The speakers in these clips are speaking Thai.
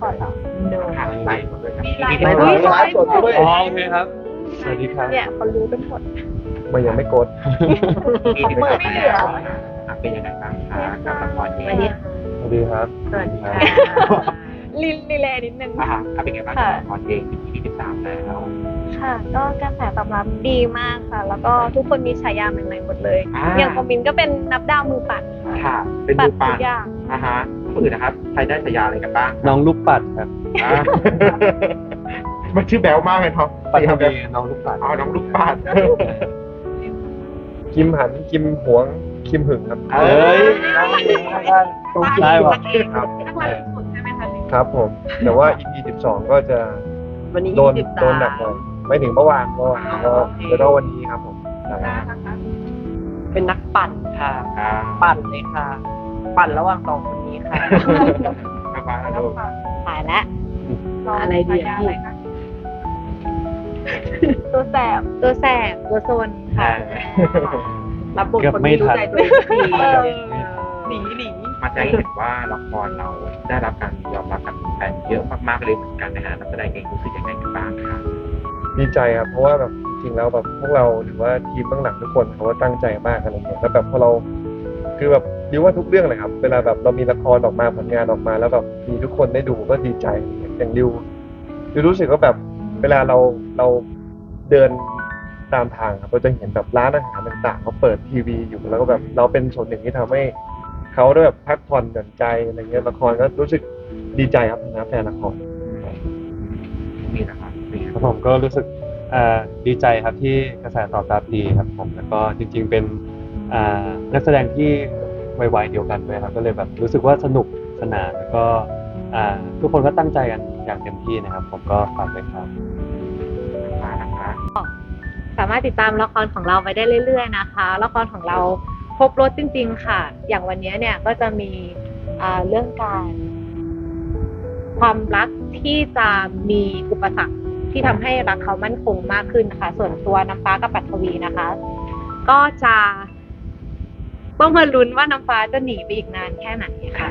ครเหรอดูค่ะไลฟ์หมดเลยครับมีไลฟ์มีด้วยด้วยไลฟ์สดด้วยอ๋อโอเคครับ สวัสดีครับ เนี่ยเขารู้กันหมดมันยังไม่กดมีที่เปิเปิดดไม่ไม่เหลืแล้อวอะเป็นยังไงบ้างคะกับละครสนี้วัสดีสวัสดีครับสวัสดีค่ะลินลีเลนิดนึงอะอะเป็นยังไงบ้างกับละครเองที่ที่สามแล้วค่ะ ก็กระแสตอบรับดีมากค่ะ แล้วก็ทุกคนมีฉายาใหม่ๆหมดเลยอ่าอย่างของมินก็เป็นนับดาวมือปัดค่ะค่ะเป็นปัมืดอทุปานกอย่างอะฮะ คนอื่นนะครับ ใครได้ฉายาอะไรกันบ้างน้องลูกปัดครับอะ มันชื่อแบลมากเลยครับปัทครับวีน้องลูกปัดอ๋อน้องลูกปัดคิมหันคิมหวงคิมหึงครับเอ้ยได้ปะครับ นักร้องสุดใช่ไหมคะครับผม แต่ว่า EP 12 ก็จะวันนี้โดนยี่สิบสามโดนหนักหน่อยไม่ถึงเมื่อวานเมื่อวานก็โอเคแล้วก็วันนี้ครับผมครับเป็นนักปั่นค่ะ อ่าปั่นเลยค่ะ ปั่นระหว่างสองคน นี้ค่ะมาบ้านแล้วลูกตายแล้วอะไรดีอะพี่ ตัวแสบตัวแสบตัวโซนค่ะ รับบทเกือบคนไม่ไม่รู้ทันใจตัวเองสักทีเออหนีหนีมาใจเห็นว่าละครเราได้รับการยอมรับจากแฟนเยอะมากๆเลยเหมือนกันนะฮะนักแสดงเองรู้สึกยังไงกันบ้างคะดีใจครับเพราะว่าแบบจริงๆแล้วแบบพวกเราหรือว่าทีมเบื้องหลังทุกคนเขาก็ตั้งใจมากอะไรเงี้ยแล้วแบบพอเรา คือแบบดีว่าทุกเรื่องเลยครับ เวลาแบบเรามีละครออกมาผลงานออกมา แล้วแบบมีทุกคนได้ดูก็ดีใจอย่างดิวดิวรู้สึกว่าแบบเวลาเราเราเดินตามทางครับเราจะเห็นแบบร้านอาหารต่างๆเขาเปิดทีวีอยู่แล้วก็แบบเราเป็นส่วนหนึ่งที่ทำให้เขาได้แบบพักผ่อนหย่อนใจอะไรเงี้ยละครก็รู้สึกดีใจครับนะแฟนละครมีนะครับผมก็รู้สึกดีใจครับที่กระแสตอบรับดีครับผมแล้วก็จริง ๆ เป็น นักแสดงที่วัยๆเดียวกันด้วยครับก็เลยแบบรู้สึกว่าสนุกสนานแล้วก็ทุกคนก็ตั้งใจกันอย่างเต็มที่นะครับ ผมก็ฝากเลยครับสามารถติดตามละครของเราไปได้เรื่อย ๆ นะคะ ละครของเราครบรถจริง ๆ ค่ะ อย่างวันนี้เนี่ยก็จะมีเรื่องการ ความรักที่จะมีอุปสรรคที่ทำให้รักเขามั่นคงมากขึ้นนะคะ ส่วนตัวน้ำฟ้ากับปัทวีนะคะ ก็จะ ต้องมาลุ้นว่าน้ำฟ้าจะหนีไปอีกนานแค่ไหนค่ะ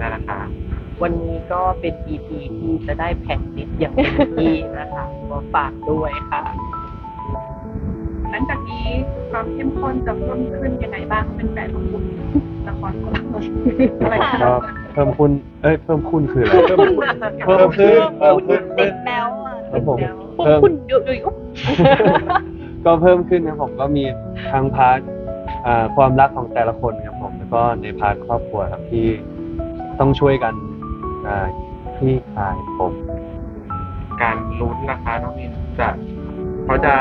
นั่นนะคะวันนี้ก็เป็น EP ที่จะได้แผ่นดิสอย่างเต็มที่นะคะก็ฝากด้วยค่ะ หลังจากนี้ความเข้มข้นจะเพิ่มขึ้นยังไงบ้างเป็นแฟนของคุณละครของเราอะไรก็เพิ่มคุณเอ้ยเพิ่มคุณคืออะไร เพิ่มขึ้นเพิ่มขึ้นเพิ่มขึ้นติดแล้วอะครับผม พวกเพิ่ม คุณอยู่อยู่ ก็เพิ่มขึ้นครับผมก็มีทั้งพาร์ทอ่าความรักของแต่ละคนครับผมแล้วก็ในพาร์ทครอบครัวครับที่ต้องช่วยกันอ่าที่คลายผมการลุ้นนะคะน้องมินจะเขาจะ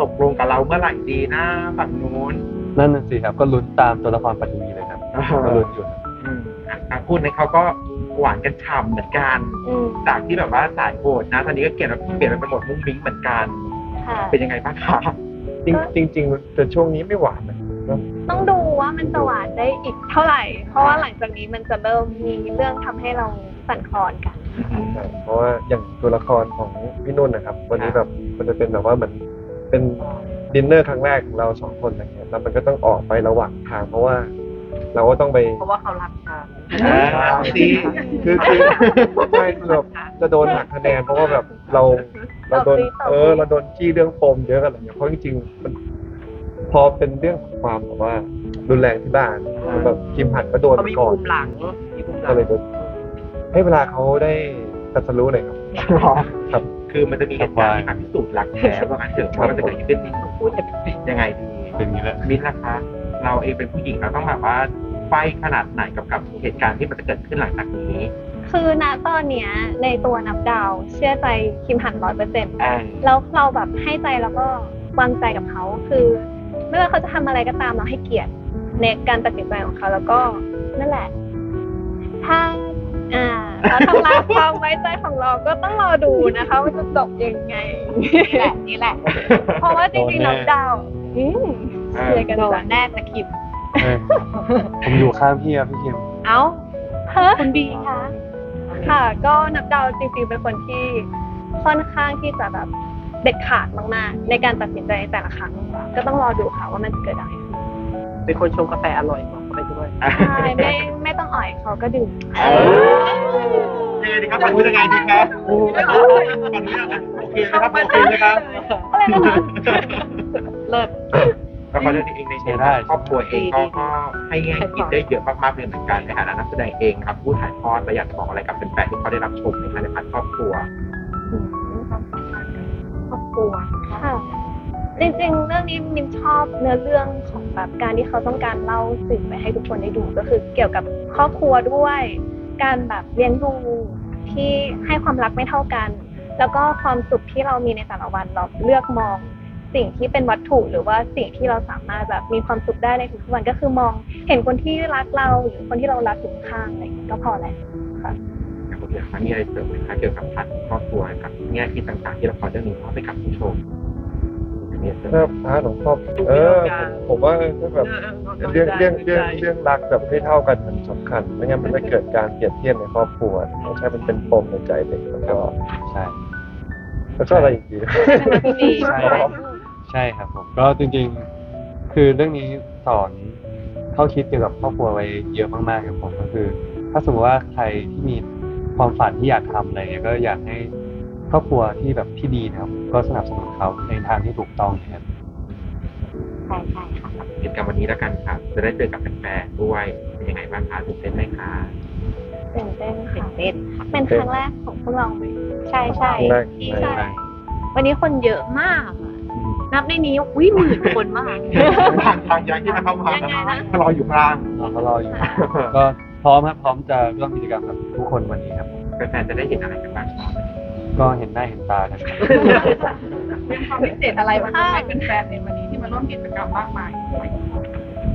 ตกลงกับเราเมื่อไหร่ดีนะฝั่งนู้นนั่นน่ะสิครับก็ลุ้นตามตัวละครปัทวีเลยครับก็ลุ้นอยู่ครับอืมอะทางคู่นี้เขาก็หวานกันฉ่ำเหมือนกัน อืมจากที่แบบว่าสายโหดนะตอนนี้ก็เปลี่ยนเปลี่ยนเป็นโหมดมุ้งมิ้งเหมือนกัน ค่ะ เป็นยังไงบ้างคะจริงจริงๆแต่ช่วงนี้ไม่หวานนะเนอะต้องดูว่ามันจะหวานได้อีกเท่าไหร่ เพราะว่าหลังจากนี้มันจะเริ่มมีเรื่องทำให้เราสั่นคลอนกัน ใช่เพราะว่าอย่างตัวละครของพี่นุ่นนะครับ วันนี้แบบมันจะเป็นแบบว่าเหมือนเป็นดินเนอร์ครั้งแรกของเราสองคนอะไรเงี้ยแล้วมันก็ต้องออกไประหว่างทาง เพราะว่า เราก็ต้องไป เพราะว่าเขารักฉัน อ่าดีคือคือใช่คือแบบจะโดนหักคะแนนเพราะว่าแบบเรา เราโดนตอบดีตอบดีเออเราโดนจี้เรื่องปมเยอะกันอะไรเงี้ยเพราะจริงๆมันพอเป็นเรื่องของความแบบว่ารุนแรงที่บ้านแบบคิมหันก็โดนเขามีก่อภูนมิหลังมีภูมิหลัก็งเลยโดนให้เวลาเขาได้ตรัสรู้หน่อยครับครับคือมันจะมีเหตุการณ์ที่มาพิสูจน์รักแท้ว่างั้นเถอะว่ามันจะเกิดขึ้นพูดแต่เป็นยังไงดีเป็นอย่างนี้แหละมิ้นท์ล่ะคะ เราเองเป็นผู้หญิงเราต้องแบบว่าไฟขนาดไหนกับกับเหตุการณ์ที่มันจะเกิดขึ้นหลังจากนี้ คือณตอนเนี้ยในตัวนับดาว เชื่อใจคิมหันร้อยเปอร์เซ็นต์อ่าแล้วเราแบบให้ใจแล้วก็วางใจกับเขาคือ ไม่ว่าเขาจะทำอะไรก็ตามเราให้เกียรติในการตัดสินใจของเขาแล้วก็นั่นแหละ ถ้าอ่าเขาทำลายความไว้ใจของเราก็ต้องรอดูนะคะว่าจะจบยังไงนี่แหละนี่แหละ เพราะว่าจริงๆนับดาวอืมเชื่อกันโดนแน่จะคิม เออผมอยู่ข้างพี่ครับพี่คิม เอ้าเฮ้คุณบีคะ ค่ะ ก็นับดาวจริงๆเป็นคนที่ค่อนข้างที่จะแบบเด็ดขาดมากๆ ในการตัดสินใจในแต่ละครั้ง ก็ต้องรอดูค่ะว่ามันจะเกิดอะไรขึ้นเป็นคนชงกาแฟอร่อยบอกเขาไปด้วยใช่ไม่ไม่ต้องอ่อยเขาก็ดื่มเออครับฝั่งนู้นยังไงดีครับฝั่งนู้นยังไงโอเคนะครับโอเคนะครับอะไรนะคะเลิศ ละครเรื่องนี้เองในในด้านครอบครัวเองก็ก็ให้แง่คิดได้เยอะมากๆเลยเหมือนกันในฐานะนักแสดงเองครับผู้ถ่ายทอดและอยากจะบอกอะไรกับแฟนๆที่เขาได้รับชมในฐานะครอบครัวอืมความสัมพันธ์กับครอบครัวค่ะจริงๆ เรื่องนี้มินชอบเนื้อเรื่องของแบบการที่เขาต้องการเล่าสื่อไปให้ทุกคนได้ดูก็คือเกี่ยวกับครอบครัวด้วย การแบบเลี้ยงดูที่ให้ความรักไม่เท่ากัน แล้วก็ความสุขที่เรามีในแต่ละวันเราเลือกมอง สิ่งที่เป็นวัตถุหรือว่าสิ่งที่เราสามารถแบบมีความสุขได้ในทุกวันก็คือมองเห็นคนที่รักเราหรือคนที่เรารักอยู่ข้างอะไรก็พอแล้วค่ะอย่างผมอยากมีอะไรเสริมไหมคะเกี่ยวกับพาร์ครอบครัวกับแง่คิดต่างๆ ที่ละครเรื่องนี้มอบให้กับผู้ชมมีอะไรเสริมถ้าพาร์ของครอบเออผมว่าถ้าแบบเรื่องเรื่องเรื่องเรื่องรักแบบไม่เท่ากันมันสำคัญไม่งั้นมันจะเกิดการเปรียบเทียบในครอบครัวไม่ใช่มันเป็นปมในใจเด็กแล้วก็ใช่แล้วก็อะไรอีกทีดี ใช่ใช่ครับผมก็จริงๆ คือเรื่องนี้สอนเข้าคิดเกี่ยวกับครอบครัวไว้เยอะมากๆครับผมก็คือ ถ้าสมมติว่าใครที่มีความฝันที่อยากทำอะไรเงี้ยก็อยากให้ครอบครัวที่แบบที่ดีนะครับ ก็สนับสนุนเขาในทางที่ถูกต้องนะครับใช่ใช่ค่ะกิจกรรมวันนี้แล้วกันครับ จะได้เจอกับแฟนๆด้วยเป็นยังไงบ้างคะตื่นเต้นไหมคะ ตื่นเต้นค่ะเป็นครั้งแรกของพวกเราไหมใช่ใช่ครั้งแรกที่ใช่ใช่วันนี้คนเยอะมากอะ นับในนี้อุ้ยหมื่นคนมาก ทางทางยังที่มาเข้ามายังไงนะ รออยู่กลางเราก็รออยู่ก็พร้อมครับพร้อมจะร่วมกิจกรรมกับทุกคนวันนี้ครับ แฟนๆจะได้เห็นอะไรกันบ้างครับก็เห็นหน้าเห็นตากันครับเป็นความพิเศษอะไรบ้างให้เป็นแฟนในวันนี้ที่มาร่วมกิจกรรมมากมาย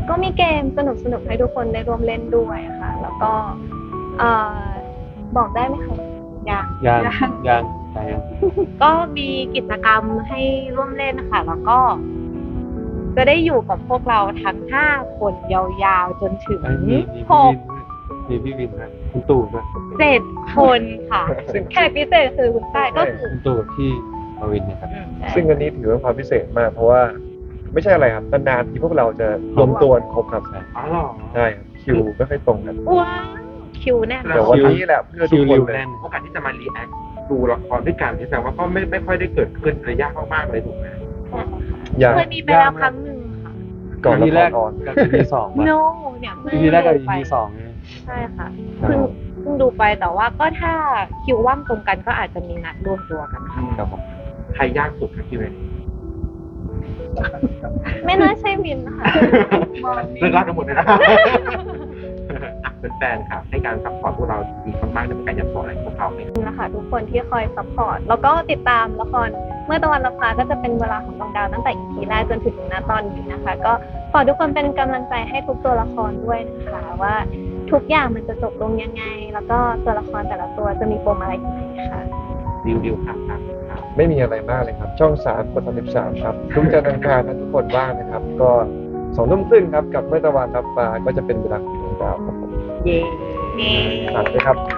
ก็มีเกมสนุกสนุกๆให้ทุกคนได้ร่วมเล่นด้วยค่ะ แล้วก็เอ่อบอกได้ไหมคะยัง ยังยัง แต่ยังก็มีกิจกรรมให้ร่วมเล่นค่ะ แล้วก็ จะได้อยู่กับพวกเราทั้งห้าคนยาวๆ จนถึงเอ้ยมีมีหพี่ก วินด้วยมีพี่วินนะคุณตู่ด้วยเจ็ดคนค่ะซึ่งแขกพิเศษคือคุณใต้ก็คือคุณตู่กับพี่มาวินเนะครับ ซึ่งอันนี้ถือว่าความพิเศษมากเพราะว่าไม่ใช่อะไรครับนานๆที่พวกเราจะรวมตัวกันครบครับอ๋อเหรอใช่ครับคิวไม่ค่อยตรงกันว้าว คิวแน่นแต่วันนี้แหละเพื่อทุคิกวครินวเลยแน่นโอกาสที่จะมารีแอคดูละครด้วยกันที่แสดงว่าก็ไม่ไม่ค่อยได้เกิดขึ้นระยะมากๆเลยถูกไหมอย่างเคยมีไปแล้วครั้งหนึ่งค่ะ ก่อนละทีคแรรกออน กับ EP สองมา no เนี่ยเพิ่ง EP แรกกับดูไป EP สองไงใช่ค่ะเพิ่งเพิ่งดูไปแต่ว่าก็ถ้าคิวว่างตรงกันก็อาจจะมีนัดรวมตัวกันค่ะครับผม ใครยากสุดครับพี่เวนไม่น่าใช่มินค่ะ เลิกรักกันหมดเลยนะอะเป็น แฟนครับให้การซัพพอร์ตพวกเราดีมากๆในการอยากบอกอะไรพวกเขาไหมนะคะทุกคนที่คอยซัพพอร์ตแล้วก็ติดตามละครเมื่อตะวันละพาก็จะเป็นเวลาของดวงดาวตั้งแต่ EP แรกจนถึงณตอนนี้นะคะ ก็ขอทุกคนเป็นกำลังใจให้ทุกตัวละครด้วยนะคะว่าทุกอย่างมันจะจบลงยังไง แล้วก็ตัวละครแต่ละตัวจะมีปมอะไรยังไงค่ะดิวดิวครับครับครับไม่มีอะไรมากเลยครับ ช่องสามกดสามสิบสามครับ ทุกจันทร์อังคารนะทุกคนว่างนะครับ ก็สองทุ่มครึ่งครับ กับเมื่อตะวันรับฟ้าก็จะเป็นเวลาของดวงดาวครับผม เย้เย้ฝากด้วยครับครับ